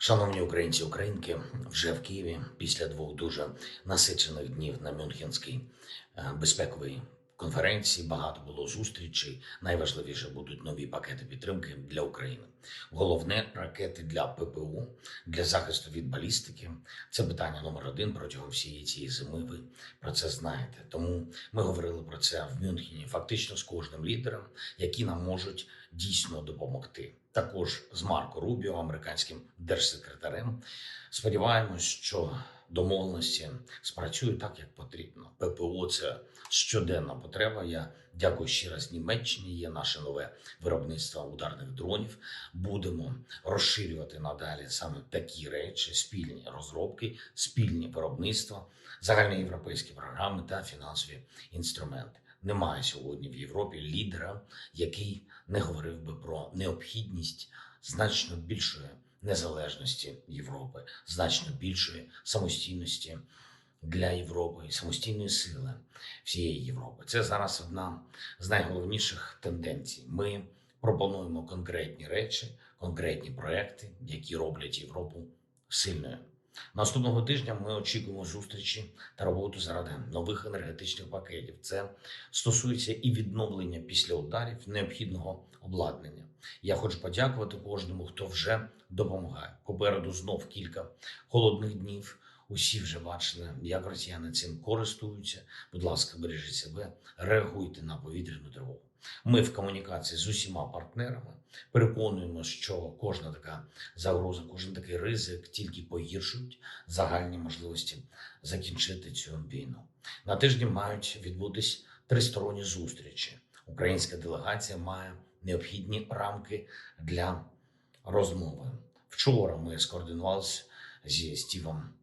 Шановні українці, українки, вже в Києві після двох дуже насичених днів на Мюнхенській е, безпековій конференції багато було зустрічей. Найважливіше будуть нові пакети підтримки для України. Головне ракети для ППО для захисту від балістики. Це питання номер один протягом всієї цієї зими. Ви про це знаєте. Тому ми говорили про це в Мюнхені, фактично з кожним лідером, які нам можуть дійсно допомогти. Також з Марко Рубіо, американським держсекретарем. Сподіваємось, що домовленості спрацюють так, як потрібно. ППО це щоденна потреба. Я дякую ще раз Німеччині. Є наше нове виробництво ударних дронів. Будемо розширювати надалі саме такі речі, спільні розробки, спільні виробництва, загальноєвропейські програми та фінансові інструменти. Немає сьогодні в Європі лідера, який не говорив би про необхідність значно більшої незалежності Європи, значно більшої самостійності для Європи самостійної сили всієї Європи. Це зараз одна з найголовніших тенденцій. Ми пропонуємо конкретні речі, конкретні проекти, які роблять Європу сильною. Наступного тижня ми очікуємо зустрічі та роботу заради нових енергетичних пакетів. Це стосується і відновлення після ударів необхідного обладнання. Я хочу подякувати кожному, хто вже допомагає. Попереду знов кілька холодних днів. Усі вже бачили, як росіяни цим користуються. Будь ласка, бережіть себе, реагуйте на повітряну тривогу. Ми в комунікації з усіма партнерами переконуємо, що кожна така загроза, кожен такий ризик тільки погіршують загальні можливості закінчити цю війну. На тижні мають відбутись тристоронні зустрічі. Українська делегація має необхідні рамки для розмови. Вчора ми скоординувалися зі Стівом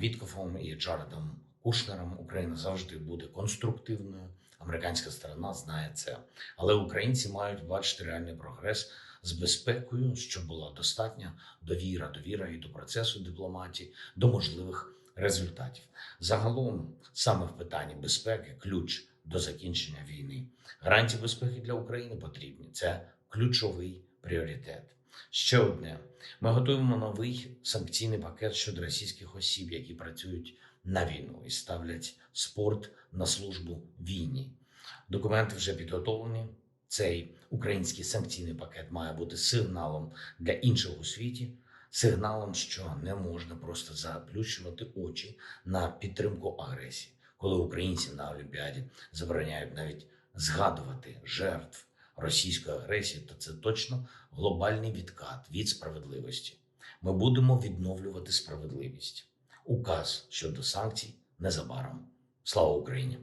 Віткофом і Джаредом Кушнером. Україна завжди буде конструктивною. Американська сторона знає це, але українці мають бачити реальний прогрес з безпекою, щоб була достатня довіра, довіра і до процесу дипломатії, до можливих результатів. Загалом, саме в питанні безпеки, ключ до закінчення війни. Гарантії безпеки для України потрібні. Це ключовий пріоритет. Ще одне: ми готуємо новий санкційний пакет щодо російських осіб, які працюють на війну і ставлять спорт на службу війні. Документи вже підготовлені. Цей український санкційний пакет має бути сигналом для інших у світі, сигналом, що не можна просто заплющувати очі на підтримку агресії, коли українці на Олімпіаді забороняють навіть згадувати жертв російської агресії, то це точно глобальний відкат від справедливості. Ми будемо відновлювати справедливість. Указ щодо санкцій незабаром. Слава Україні!